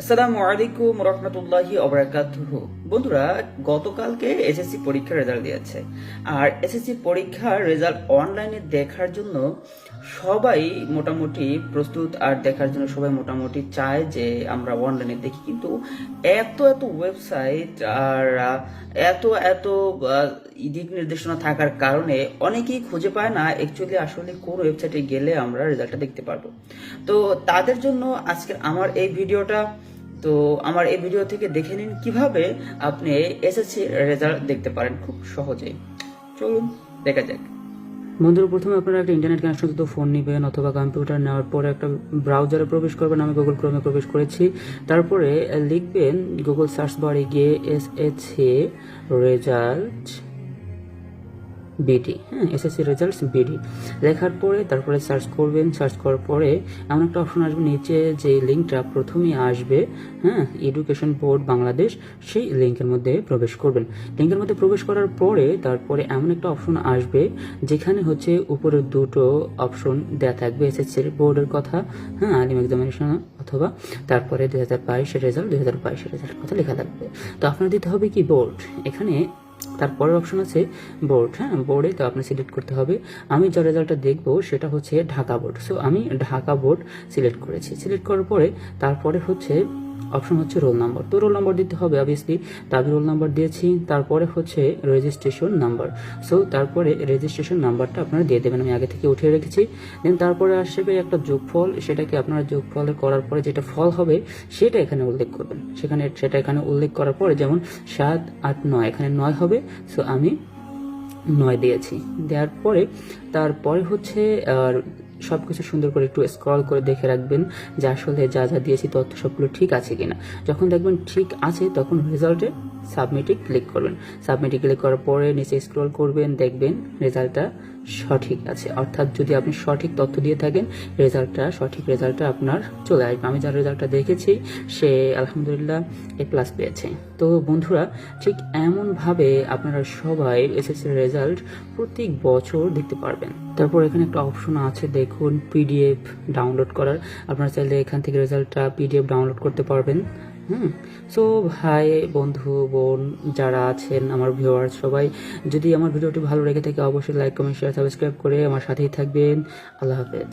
আসসালামু আলাইকুম রহমতুল্লাহি অবরাকাতুহু। বন্ধুরা, গতকালকে এসএসসি পরীক্ষার রেজাল্ট দিয়েছে। আর এসএসসি পরীক্ষার রেজাল্ট অনলাইনে দেখার জন্য সবাই মোটামুটি প্রস্তুত, আর দেখার জন্য সবাই মোটামুটি চায় যে আমরা অনলাইনে দেখি। কিন্তু এত এত ওয়েবসাইট আর এত এত দিক নির্দেশনা থাকার কারণে অনেকেই খুঁজে পায় না অ্যাকচুয়ালি আসলে কোন ওয়েবসাইটে গেলে আমরা রেজাল্টটা দেখতে পারব। তো তাদের জন্য আজকের আমার এই ভিডিওটা তো আমার এই ভিডিও থেকে দেখে নিন কীভাবে আপনি এসএসসি রেজাল্ট দেখতে পারেন খুব সহজেই। চলুন, দেখা যাক। বন্ধুরা, প্রথমে আপনারা একটা ইন্টারনেট কানেকশন তো ফোন নেবেন অথবা কম্পিউটার নেওয়ার পরে একটা ব্রাউজারে প্রবেশ করবেন। আমি গুগল ক্রোমে প্রবেশ করেছি। তারপরে লিখবেন গুগল সার্চ বারে গিয়ে এস এইচ রেজাল্ট বিডি হ্যাঁ এসএসসি রেজাল্টস বিডি লেখার পরে তারপরে সার্চ করবেন সার্চ করার পরে এমন একটা অপশন আসবে নিচে যে লিঙ্কটা প্রথমেই আসবে হ্যাঁ এডুকেশন বোর্ড বাংলাদেশ সেই লিঙ্কের মধ্যে প্রবেশ করবেন। লিঙ্কের মধ্যে প্রবেশ করার পরে তারপরে এমন একটা অপশন আসবে যেখানে হচ্ছে উপরে দুটো অপশন দেওয়া থাকবে এসএসসির বোর্ডের কথা হ্যাঁ আলিম এক্সামিনেশন অথবা তারপরে দুই হাজার বাইশের রেজাল্ট দুই হাজার বাইশের রেজাল্ট কথা লেখা থাকবে। তো আপনার দিতে হবে কি বোর্ড এখানে তারপরের অপশন আছে বোর্ড হ্যাঁ? বোর্ডে তো আপনি সিলেক্ট করতে হবে। আমি যে রেজাল্টটা দেখব সেটা হচ্ছে ঢাকা বোর্ড সো আমি ঢাকা বোর্ড সিলেক্ট করেছি। সিলেক্ট করার পরে তারপরে হচ্ছে অপশন হচ্ছে রোল নাম্বার। তো রোল নাম্বার দিতে হবে অবভিয়াসলি তো আমি রোল নাম্বার দিয়েছি। তারপরে হচ্ছে রেজিস্ট্রেশন নাম্বার সো তারপরে রেজিস্ট্রেশন নাম্বারটা আপনারা দিয়ে দেবেন। আমি আগে থেকে উঠিয়ে রেখেছি। দেন তারপরে আসবে একটা যোগফল। সেটাকে আপনারা যোগফল করার পরে যেটা ফল হবে, সেটা এখানে উল্লেখ করবেন। সেখানে, সেটা এখানে উল্লেখ করার পরে যেমন সাত, আট, নয়, এখানে নয় হবে। সো আমি নয় দিয়েছি। দেওয়ার পরে, তারপরে হচ্ছে, আর সব কিছু সুন্দর করে একটু স্ক্রল করে দেখে রাখবেন যে আসলে যা যা দিয়েছি তথ্য সবগুলো ঠিক আছে কিনা। যখন দেখবেন ঠিক আছে, তখন রেজাল্টে সাবমিটে ক্লিক করবেন। সাবমিটে ক্লিক করার পরে নিচে স্ক্রল করবেন, দেখবেন রেজাল্টটা সঠিক আছে। অর্থাৎ যদি আপনি সঠিক তথ্য দিয়ে থাকেন, রেজাল্টটা, সঠিক রেজাল্টটা আপনার চলে আসবে। আমি যার রেজাল্টটা দেখেছি, সে আলহামদুলিল্লাহ এ প্লাস পেয়েছে। তো বন্ধুরা, ঠিক এমনভাবে আপনারা সবাই এসএসসি রেজাল্ট প্রত্যেক বছর দেখতে পারবেন। তারপর এখানে একটা অপশন আছে, দেখুন পিডিএফ ডাউনলোড করার। আপনারা চাইলে এখান থেকে রেজাল্টটা পিডিএফ ডাউনলোড করতে পারবেন। হুম। সো ভাই বন্ধু, বোন যারা আছেন, আমার ভিউয়ার সবাই। যদি আমার ভিডিওটি ভালো লেগে থাকে, অবশ্যই লাইক কমেন্ট শেয়ার সাবস্ক্রাইব করে আমার সাথেই থাকবেন। আল্লাহ হাফেজ।